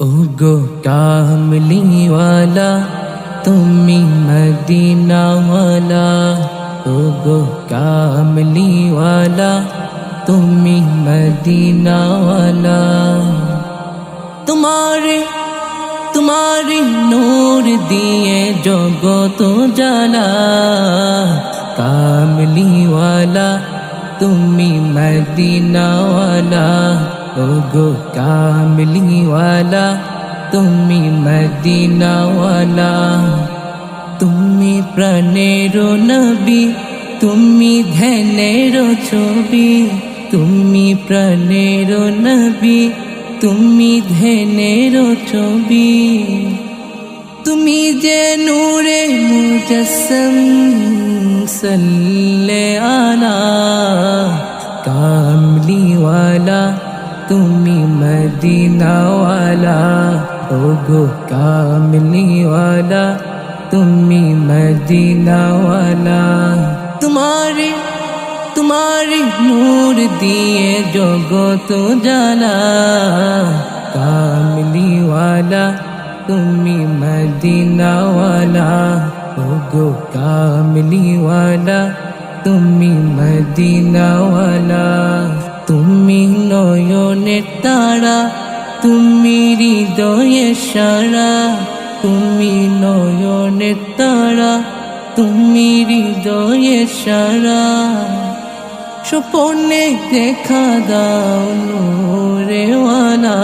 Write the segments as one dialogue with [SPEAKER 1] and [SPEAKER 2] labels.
[SPEAKER 1] उगो कामली वाला तुम्हें मदीना वाला उगो कामली वाला तुम्हें मदीना वाला तुम्हारे तुम्हारे नूर दिए जोगो तो जाला कामली वाला तुम्हें मदीना वाला ওগো কামলিওয়ালা তুমি মদিনাওয়ালা তুমি প্রাণের নবী তুমি ধ্যানের ছবি তুমি প্রাণের নবী তুমি ধ্যানের ছবি তুমি যে নূরে মুজসম সল্লে আলা কামলিওয়ালা तुम्हें मदीना वाला गो कामली वाला तुम्हें मदीना वाला तुम्हारे तुम्हारे नूर दिए जोगो तो जाला कामली वाला तुम्हें मदीना वाला गो कामली वाला तुम्हें मदीना वाला তুমি নয়নের তারা তুমি হৃদয়ে সারা তুমি নয়নের তারা তুমি হৃদয়ে সারা স্বপনে দেখা দাও রেওয়ালা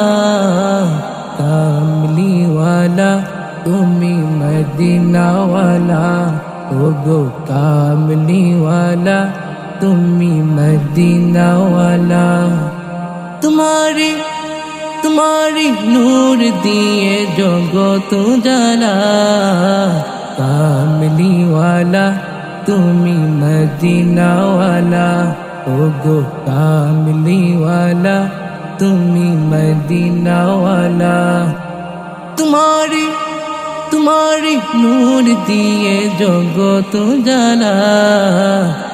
[SPEAKER 1] কামলিওয়ালা তুমি মদিনাওয়ালা ও গো কামলিওয়ালা તુમી મદીના વાલા તુમારે તુમારે નૂર દિયે જગત જો જલા કામલી વાલા તુમી મદીના વાલા ઓ ગો કામલી વાલા તુમી મદીના વાલા તુમારે તુમારે નૂર દિયે જગત જો જલા